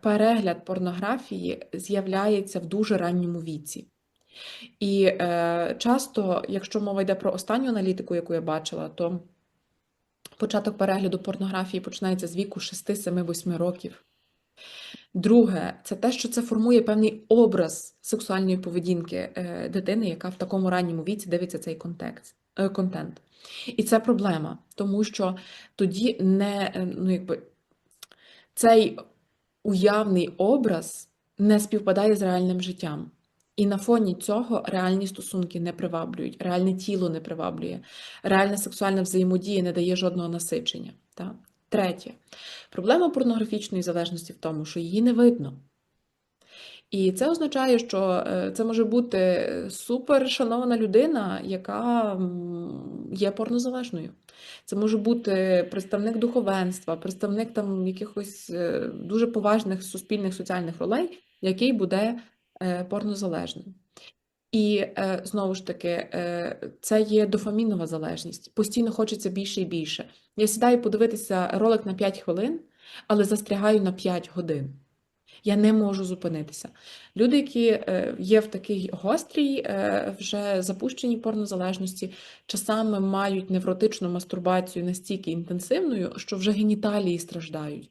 перегляд порнографії з'являється в дуже ранньому віці. І е, часто, якщо мова йде про останню аналітику, яку я бачила, то початок перегляду порнографії починається з віку 6, 7, 8 років. Друге, це те, що це формує певний образ сексуальної поведінки е, дитини, яка в такому ранньому віці дивиться цей контекст, е, контент. І це проблема, тому що тоді не, е, ну, якби, цей уявний образ не співпадає з реальним життям. І на фоні цього реальні стосунки не приваблюють, реальне тіло не приваблює, реальна сексуальна взаємодія не дає жодного насичення. Так? Третє. Проблема порнографічної залежності в тому, що її не видно. І це означає, що е, це може бути супер шанована людина, яка є порнозалежною. Це може бути представник духовенства, представник там якихось е, дуже поважних суспільних соціальних ролей, який буде е, порнозалежним. І е, знову ж таки, це є дофамінова залежність. Постійно хочеться більше і більше. Я сідаю подивитися ролик на 5 хвилин, але застрягаю на 5 годин. Я не можу зупинитися. Люди, які е, є в такій гострій, е, вже запущеній порнозалежності, часами мають невротичну мастурбацію настільки інтенсивною, що вже геніталії страждають.